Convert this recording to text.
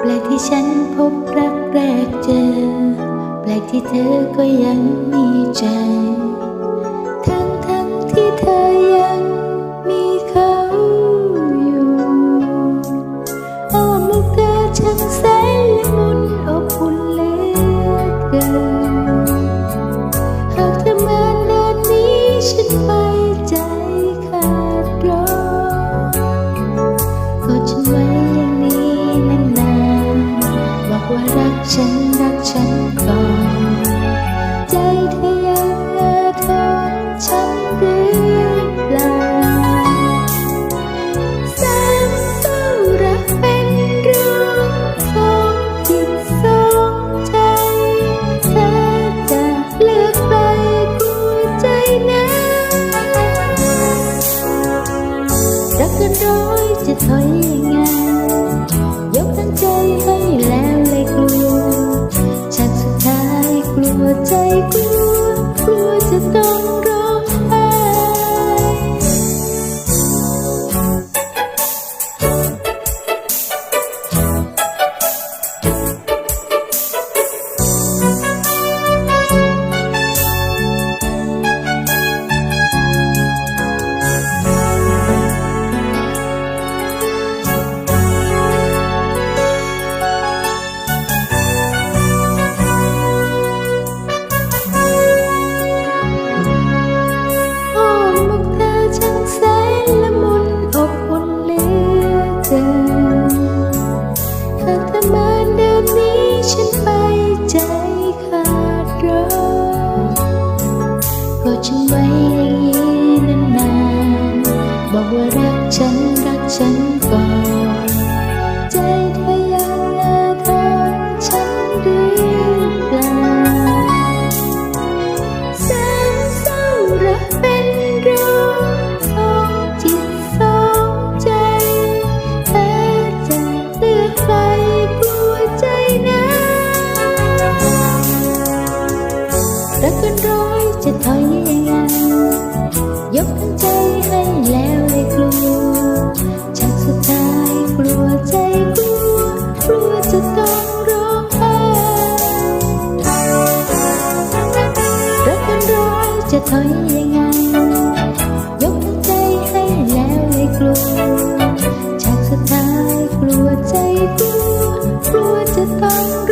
แปลกที่ฉันพบรักแรกเจอ แปลกที่เธอก็ยังมีใจ ฉันรักฉันก่อน ใจเธอยังละทนฉันหรือเปล่าแสนเศร้ารักเป็นรูปองสองจิตสองใจ เธอจะเลือกไปกูใจนะรักกันร้อยจะถอยยัง ใจกลัวกลัวจะต้อง vào รักฉันรักฉันก่อนใจ ยยังไง ยกใจให้แล้วไม่กลัวจากสไตล์กลัวใจกลัวกลัวจะต้อง